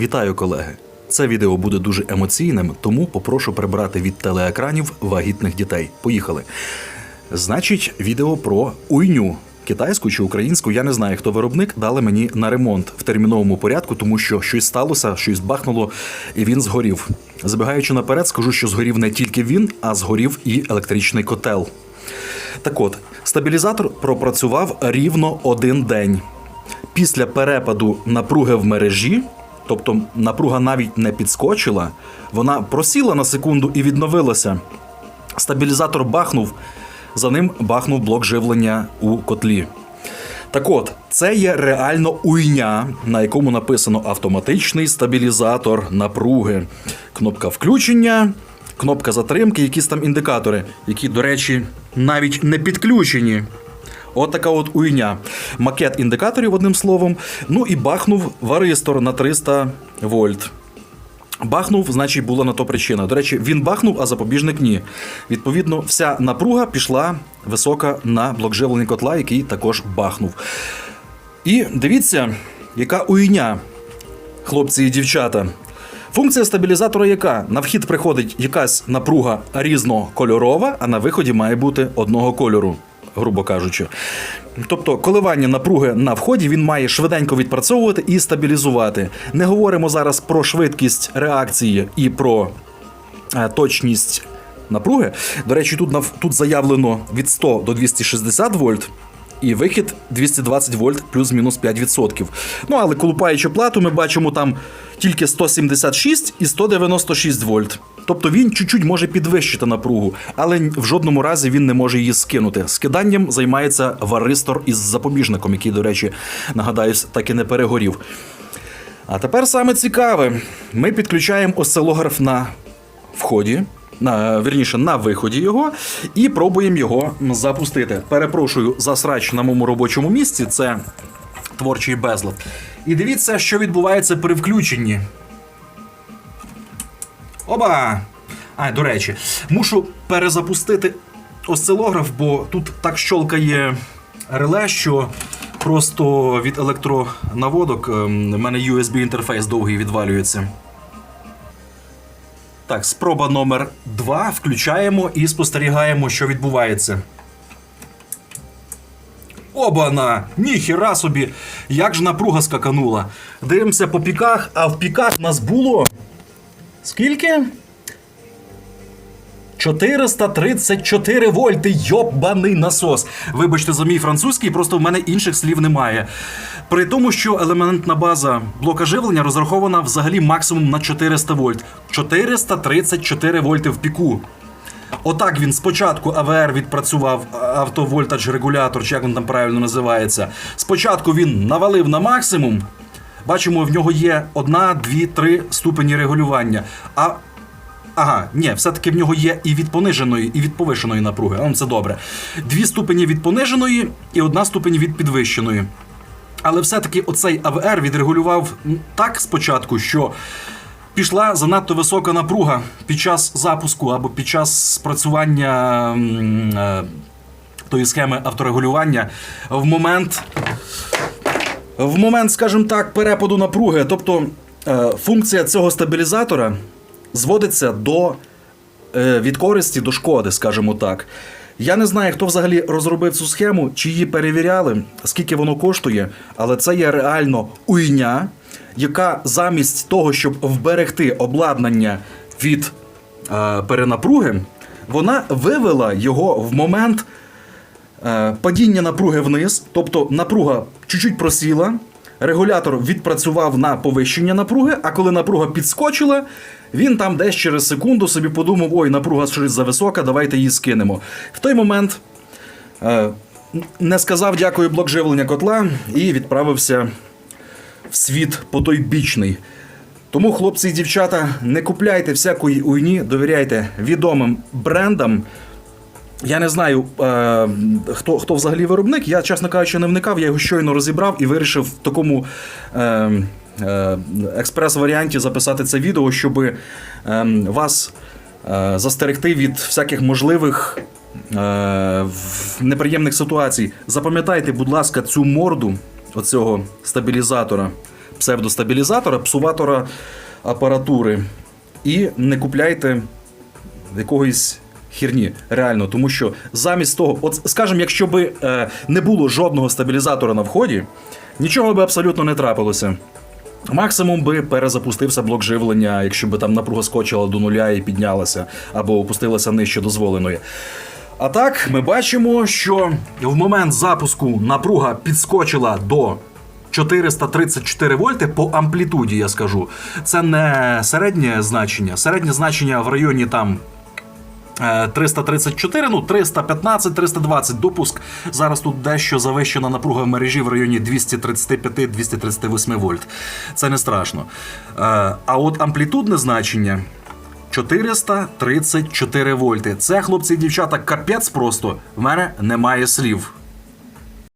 Вітаю, колеги! Це відео буде дуже емоційним, тому попрошу прибрати від телеекранів вагітних дітей. Поїхали. Значить, відео про уйню. Китайську чи українську, я не знаю, хто виробник, дали мені на ремонт в терміновому порядку, тому що щось сталося, щось бахнуло, і він згорів. Забігаючи наперед, скажу, що згорів не тільки він, а згорів і електричний котел. Так от, стабілізатор пропрацював рівно один день. Після перепаду напруги в мережі, тобто напруга навіть не підскочила, вона просіла на секунду і відновилася. Стабілізатор бахнув, за ним бахнув блок живлення у котлі. Так от, це є реально уйня, на якому написано автоматичний стабілізатор напруги. Кнопка включення, кнопка затримки, якісь там індикатори, які, до речі, навіть не підключені. От така от уйня. Макет індикаторів, одним словом. Ну і бахнув варистор на 300 вольт. Бахнув, значить, була на то причина. До речі, він бахнув, а запобіжник ні. Відповідно, вся напруга пішла висока на блок живлення котла, який також бахнув. І дивіться, яка уйня, хлопці і дівчата. Функція стабілізатора яка? На вхід приходить якась напруга різнокольорова, а на виході має бути одного кольору, грубо кажучи. Тобто коливання напруги на вході він має швиденько відпрацьовувати і стабілізувати. Не говоримо зараз про швидкість реакції і про е, точність напруги. До речі, тут, тут заявлено від 100 до 260 вольт. І вихід 220 вольт плюс-мінус 5%. Ну, але колупаючи плату, ми бачимо там тільки 176 і 196 вольт. Тобто він чуть-чуть може підвищити напругу, але в жодному разі він не може її скинути. Скиданням займається варистор із запобіжником, який, до речі, нагадаю, так і не перегорів. А тепер саме цікаве: ми підключаємо осцилограф на вході. На, вірніше, на виході його, і пробуємо його запустити. Перепрошую за срач на моєму робочому місці. Це творчий безлад. І дивіться, що відбувається при включенні. Оба! А, до речі, мушу перезапустити осцилограф, бо тут так щолкає реле, що просто від електронаводок ем, в мене USB інтерфейс довгий відвалюється. Так, спроба номер 2 включаємо і спостерігаємо, що відбувається. Обана! Ніхіра собі! Як ж напруга скаканула. Дивимося по піках, а в піках нас було. Скільки? 434 вольти, йобаний насос. Вибачте за мій французький, просто в мене інших слів немає. При тому, що елементна база блока живлення розрахована взагалі максимум на 400 вольт. 434 вольти в піку. Отак він спочатку АВР відпрацював автовольтаж регулятор, чи як він там правильно називається. Спочатку він навалив на максимум. Бачимо, в нього є одна, дві, три ступені регулювання. А Ага, ні, все-таки в нього є і від пониженої, і від повишеної напруги. А, ну, це добре. Дві ступені від пониженої і одна ступень від підвищеної. Але все-таки оцей АВР відрегулював так спочатку, що пішла занадто висока напруга під час запуску або під час спрацювання е, тої схеми авторегулювання в момент в момент, скажімо так, перепаду напруги. Тобто е, функція цього стабілізатора зводиться до е, від користі до шкоди, скажімо так. Я не знаю, хто взагалі розробив цю схему, чи її перевіряли, скільки воно коштує, але це є реально уйня, яка замість того, щоб вберегти обладнання від е, перенапруги, вона вивела його в момент Е, падіння напруги вниз, тобто напруга чуть-чуть просіла, регулятор відпрацював на повищення напруги, а коли напруга підскочила, він там десь через секунду собі подумав: ой, напруга щось зависока, давайте її скинемо. В той момент е, не сказав дякую блок живлення котла і відправився в світ потойбічний. Тому, хлопці і дівчата, не купляйте всякої уйні, довіряйте відомим брендам. Я не знаю, е, хто, хто взагалі виробник. Я, чесно кажучи, не вникав, я його щойно розібрав і вирішив в такому е, е, експрес-варіанті записати це відео, щоб е, вас е, застерегти від всяких можливих е, неприємних ситуацій. Запам'ятайте, будь ласка, цю морду оцього стабілізатора. псевдостабілізатора, псуватора апаратури. І не купляйте якоїсь хірні, реально, тому що замість того, от скажімо, якщо би е, не було жодного стабілізатора на вході, нічого би абсолютно не трапилося. Максимум би перезапустився блок живлення, якщо би там напруга скочила до нуля і піднялася, або опустилася нижче дозволеної. А так, ми бачимо, що в момент запуску напруга підскочила до 434 вольти по амплітуді, я скажу. Це не середнє значення. Середнє значення в районі там. Е, 334, ну 315, 320 допуск. Зараз тут дещо завищена напруга мережі в районі 235-238 вольт. Це не страшно. Е, А от амплітудне значення 434 вольти. Це, хлопці і дівчата, капець просто. В мене немає слів.